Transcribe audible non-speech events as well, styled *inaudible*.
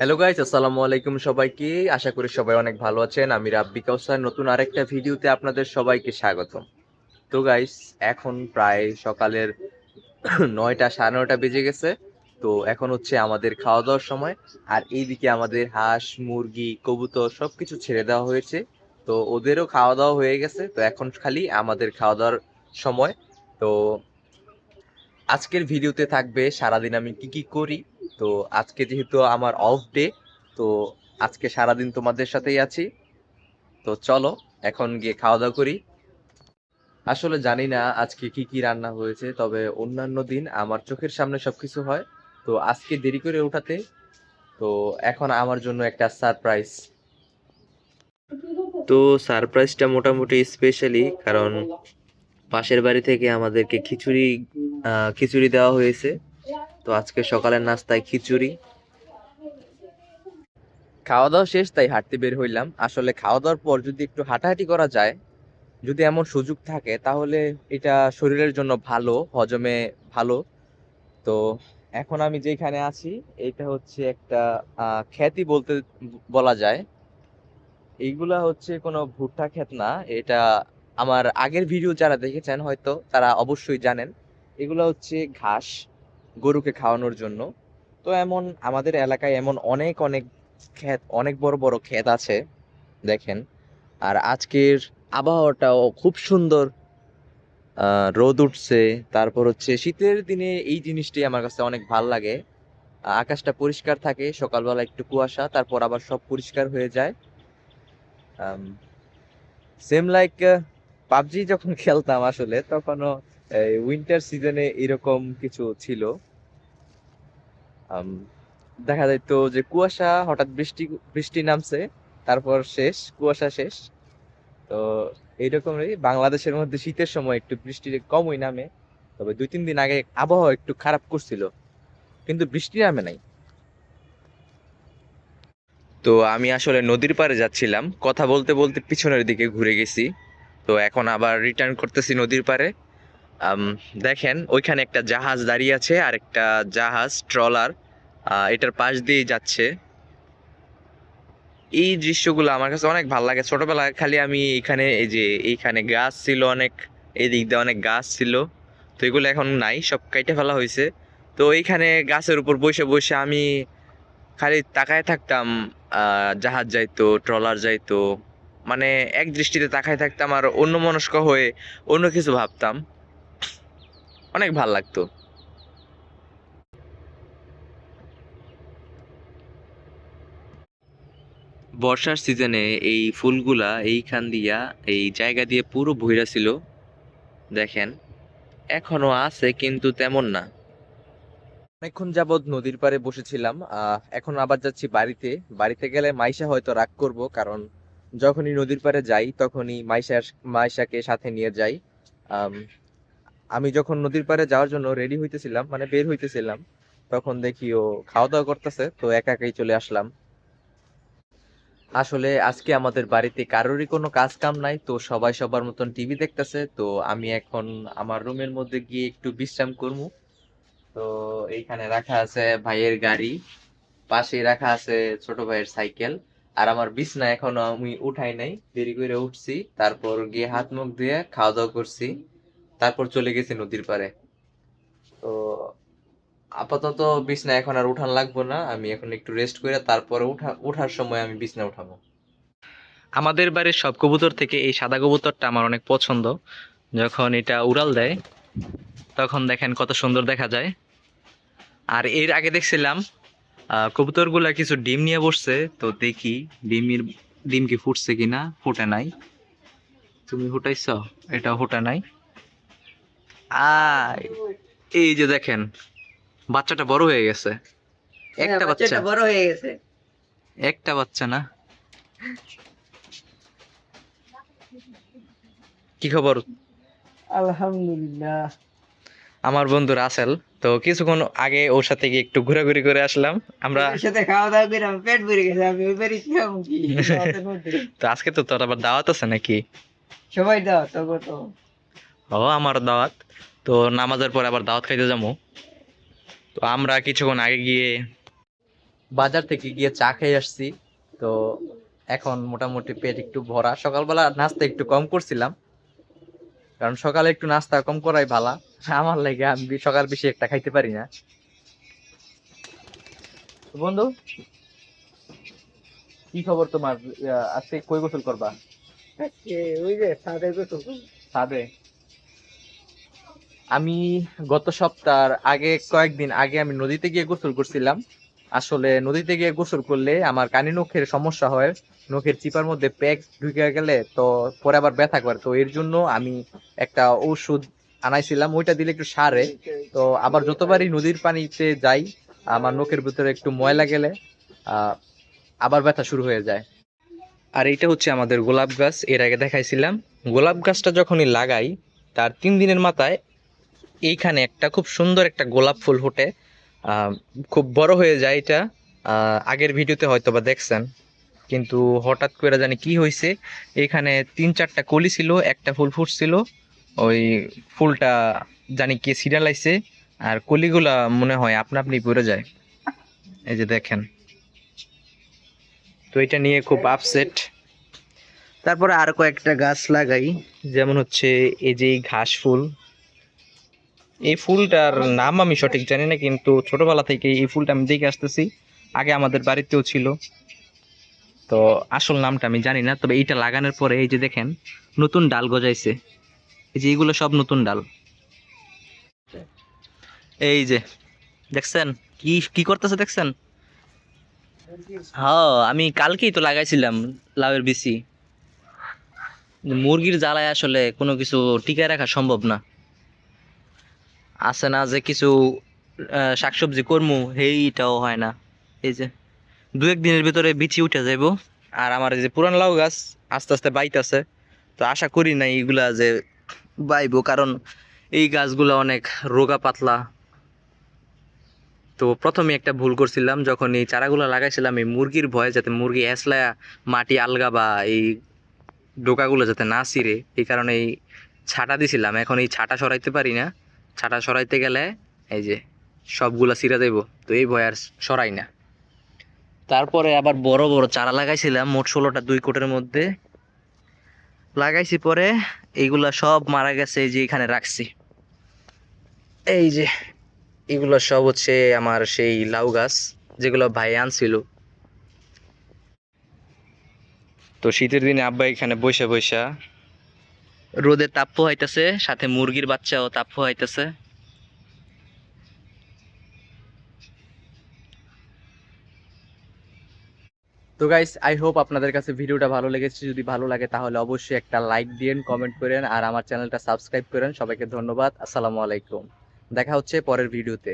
Hello guys আসসালামু আলাইকুম সবাইকে। আশা করি সবাই অনেক ভালো আছেন। আমি রাব্বি কাউসার, নতুন আরেকটা ভিডিওতে আপনাদের সবাইকে স্বাগতম। তো গাইস এখন প্রায় সকালের *clears throat* নয়টা, সাড়ে নয়টা বেজে গেছে। তো এখন হচ্ছে আমাদের খাওয়া দাওয়ার সময়। আর এইদিকে আমাদের হাঁস, মুরগি, কবুতর সব কিছু ছেড়ে দেওয়া হয়েছে। তো ওদেরও খাওয়া দাওয়া হয়ে গেছে। তো এখন খালি আমাদের খাওয়া দাওয়ার সময়। তো আজকের ভিডিওতে থাকবে সারাদিন আমি কি কি করি তো আজকে যেহেতু আমার অফ ডে তো আজকে সারাদিন তোমাদের সাথেই আছি। তো চলো, এখন গিয়ে খাওয়া দাওয়া করি। আসলে জানি না আজকে কি কি রান্না হয়েছে, তবে অন্যান্য দিন আমার চোখের সামনে সবকিছু হয়। তো আজকে দেরি করে ওঠাতে, তো এখন আমার জন্য একটা সারপ্রাইজ তো সারপ্রাইজটা মোটামুটি স্পেশালি কারণ পাশের বাড়ি থেকে আমাদেরকে খিচুড়ি খিচুড়ি দেওয়া হয়েছে। তো আজকে সকালের নাস্তায় খিচুড়ি। খাওয়া দাওয়া শেষ, তাই হাঁটতে বের হইলাম। আসলে খাওয়া দাওয়ার পর যদি একটু হাঁটাহাঁটি করা যায়, যদি এমন সুযোগ থাকে, তাহলে এটা শরীরের জন্য ভালো, হজমে ভালো। তো এখন আমি যেখানে আছি, এটা হচ্ছে একটা খ্যাতি বলতে বলা যায়। এইগুলা হচ্ছে কোনো ভুট্টা ক্ষেত না, এটা আমার আগের ভিডিও যারা দেখেছেন হয়তো তারা অবশ্যই জানেন। এগুলো হচ্ছে ঘাস। গরুকে খাওয়ানোর জন্য। তো এমন আমাদের এলাকায় এমন অনেক অনেক ক্ষেত, অনেক বড় বড় ক্ষেত আছে, দেখেন। আর আজকের আবহাওয়াটাও খুব সুন্দর। রোদ উঠছে, তারপর হচ্ছে শীতের দিনে এই জিনিসটি আমার কাছে অনেক ভালো লাগে। আকাশটা পরিষ্কার থাকে, সকালবেলা একটু কুয়াশা, তারপর আবার সব পরিষ্কার হয়ে যায়। সেম লাইক পাবজি যখন খেলতাম আসলে, তখনও উইন্টার সিজনে এরকম কিছু ছিল। দেখা যাইতো যে কুয়াশা, হঠাৎ বৃষ্টি বৃষ্টি নামছে, তারপর শেষ, কুয়াশা শেষ। তো এইরকমই বাংলাদেশের মধ্যে শীতের সময় একটু বৃষ্টি কমই নামে, তবে দুই তিন দিন আগে আবহাওয়া একটু খারাপ করছিল, কিন্তু বৃষ্টি নামে নাই। তো আমি আসলে নদীর পাড়ে যাচ্ছিলাম, কথা বলতে বলতে পিছনের দিকে ঘুরে গেছি, তো এখন আবার রিটার্ন করতেছি নদীর পাড়ে। দেখেন, ওইখানে একটা জাহাজ দাঁড়িয়ে আছে আর একটা জাহাজ, ট্রলার এটার পাশ দিয়ে যাচ্ছে। এই দৃশ্যগুলো আমার কাছে অনেক ভালো লাগে। ছোটবেলায় খালি আমি এখানে, এই যে এইখানে গাছ ছিল অনেক এই দিক দিয়ে অনেক গাছ ছিল, তো এগুলো এখন নাই, সব কাইটে ফেলা হয়েছে। তো এইখানে গাছের উপর বসে বসে আমি খালি তাকায় থাকতাম জাহাজ যাইতো, ট্রলার যাইতো মানে এক দৃষ্টিতে তাকায় থাকতাম আর অন্য মনস্ক হয়ে অন্য কিছু ভাবতাম। অনেক ভালো লাগতো। বর্ষার সিজনে এই ফুলগুলা এইখান দিয়া, এই জায়গা দিয়ে পুরো ভইরা ছিল। দেখেন, এখনও আছে কিন্তু তেমন না। অনেকক্ষণ যাবৎ নদীর পাড়ে বসেছিলাম এখন আবার যাচ্ছি বাড়িতে। বাড়িতে গেলে মাইশা হয়তো রাগ করব, কারণ যখনই নদীর পাড়ে যাই, তখনই মাইশার, মাইশাকে সাথে নিয়ে যাই। আম, যখন নদীর পাড়ে যাওয়ার জন্য রেডি হইতেছিলাম মানে বের হইতেছিলাম তখন দেখি ও খাওয়া দাওয়া করতেছে তো একা একাই চলে আসলাম। আসলে আজকে আমাদের বাড়িতে কারোরই কোনো কাজ কাম নাই তো সবাই সবার মতন টিভি দেখতেছে তো আমি এখন আমার রুমের মধ্যে গিয়ে একটু বিশ্রাম করব। তো এইখানে রাখা আছে ভাইয়ের গাড়ি পাশে রাখা আছে ছোট ভাইয়ের সাইকেল আর আমার বিছনা এখনও আমি উঠাই নাই দেরি করে উঠছি তারপর গিয়ে হাত মুখ দিয়ে খাওয়া দাওয়া করছি। তারপর চলে গেছি নদীর পাড়ে। তো আপাতত বিছনা এখন আর উঠান লাগবো না, আমি এখন একটু রেস্ট করে তারপরে উঠা ওঠার সময় আমি বিছনা উঠাবো। আমাদের বাড়ির সব কবুতর থেকে এই সাদা কবুতরটা আমার অনেক পছন্দ। যখন এটা উড়াল দেয়, তখন দেখেন কত সুন্দর দেখা যায়। আর এর আগে দেখছিলাম কবুতরগুলা কিছু ডিম নিয়ে বসছে, তো দেখি ডিমের, ডিম কি ফুটছে কিনা, ফুটে নাই। তুমি ফুটাইছ? এটা ফুটে নাই। আয়। এই যে দেখেন বাচ্চাটা বড় হয়ে গেছে। একটা হ্যাঁ, বাচ্চা। বড় হয়ে গেছে। একটা বাচ্চা না? কি খবর? আলহামদুলিল্লাহ। আমার বন্ধু রাসেল তো কিছুক্ষণ আগে ওর সাথে গিয়ে একটু ঘোরাঘুরি করে আসলাম। আমরা সাথে খাওয়া দাওয়া করে আমার পেট ভরে গেছে আমি ওই বাড়ি ছিলাম কি *laughs* তো আজকে তো তোর আবার দাওয়াত আছে নাকি? সবাই দাওয়াত তো। ও আমার দাওয়াত। তো নামাজের পরে আবার দাওয়াত খাইতে যাব। তো আমরা কিছুক্ষণ আগে গিয়ে বাজার থেকে গিয়ে চা খেয়ে আসছি। তো এখন মোটামুটি পেট একটু ভরা। সকালবেলা নাস্তা একটু কম করছিলাম। কারণ সকালে একটু নাস্তা কম করাই ভালো। আমার লাগে আমি সকাল বেশি একটা খাইতে পারি না। তো বন্ধু কি খবর তোমার? আজকে কই গোসল করবা? ওই যে সাদে গোসল। করব। আমি গত সপ্তাহ আগে, কয়েকদিন আগে আমি নদীতে গিয়ে গোসল করছিলাম। আসলে নদীতে গিয়ে গোসল করলে আমার কানে নখের সমস্যা হয়, নখের চিপার মধ্যে প্যাক ঢুকে গেলে তো পরে আবার ব্যথা করে। তো এর জন্য আমি একটা ওষুধ আনাইছিলাম, ওইটা দিলে একটু সারে। তো আবার যতবারই নদীর পানিতে যাই, আমার নখের ভিতরে একটু ময়লা গেলে আবার ব্যথা শুরু হয়ে যায়। আর এইটা হচ্ছে আমাদের গোলাপ গাছ, এর আগে দেখাইছিলাম। গোলাপ গাছটা যখনই লাগাই, তার তিন দিনের মাথায় এইখানে একটা খুব সুন্দর একটা গোলাপ ফুল ফুটে। খুব বড় হয়ে যায় এটা। আগের ভিডিওতে হয়তো বা দেখছেন। কিন্তু হঠাৎ করে জানি কি হয়েছে এখানে তিন চারটা কলি ছিল, একটা ফুল ফুটছিল। ওই ফুলটা জানি কে সিরিয়ালাইছে আর কলিগুলা মনে হয় আপনা আপনি পড়ে যায়। এই যে দেখেন। তো এটা নিয়ে খুব আপসেট তারপরে আর কয়েকটা গাছ লাগাই, যেমন হচ্ছে এই যে ঘাস ফুল। এই ফুলটার নাম আমি সঠিক জানি না, কিন্তু ছোটবেলা থেকে এই ফুলটা আমি দেখে আসতেছি। আগে আমাদের বাড়িতেও ছিল। তো আসল নামটা আমি জানি না, তবে এইটা লাগানোর পরে এই যে দেখেন, নতুন ডাল গজাইছে। এই যে এইগুলো সব নতুন ডাল। এই যে, দেখছেন? কি কি করতেছে দেখছেন? হ্যাঁ আমি কালকেই তো লাগাইছিলাম লাউয়ের বিচি। মুরগির জ্বালায় আসলে কোনো কিছু টিকায় রাখা সম্ভব না। আছে না যে কিছু শাকসবজি কর্মু, সেইটাও হয় না। এই যে দু দিনের ভিতরে বিচি উঠে যাইব। আর আমার যে পুরান লাউ গাছ আস্তে আস্তে বাইতেছে। তো আশা করি না এইগুলা যে বাইবো, কারণ এই গাছগুলো অনেক রোগা পাতলা। তো প্রথমে একটা ভুল করছিলাম, যখন এই চারাগুলো লাগাইছিলাম, এই মুরগির ভয়ে যাতে মুরগি এসলা মাটি আলগা বা এই ডোকাগুলো যাতে না ছিঁড়ে, এই কারণে এই ছাটা দিছিলাম। এখন এই ছাটা সরাইতে পারি না। ছাটা সরাইতে গেলে এই যে সবগুলা ছিঁড়ে দেব, তো এই ভয় আর সরাই না। তারপরে আবার বড় বড় চারা লাগাইছিলাম, মোট ষোলোটা দুই কোটের মধ্যে। লাগাইছি পরে এইগুলা সব মারা গেছে এই যে এখানে রাখছি। এই যে এগুলো সব হচ্ছে আমার সেই লাউ গাছ যেগুলো ভাই আনছিল। তো শীতের দিনে আব্বা এখানে বসে বসা রোদে তাপ পোহাইতেছে, সাথে মুরগির বাচ্চাও তাপ পোহাইতেছে। তো গাইস আই হোপ আপনাদের কাছে ভিডিওটা ভালো লেগেছে। যদি ভালো লাগে, তাহলে অবশ্যই একটা লাইক দিন কমেন্ট করেন, আর আমার চ্যানেলটা সাবস্ক্রাইব করেন। সবাইকে ধন্যবাদ। আসসালামু আলাইকুম। দেখা হচ্ছে পরের ভিডিওতে।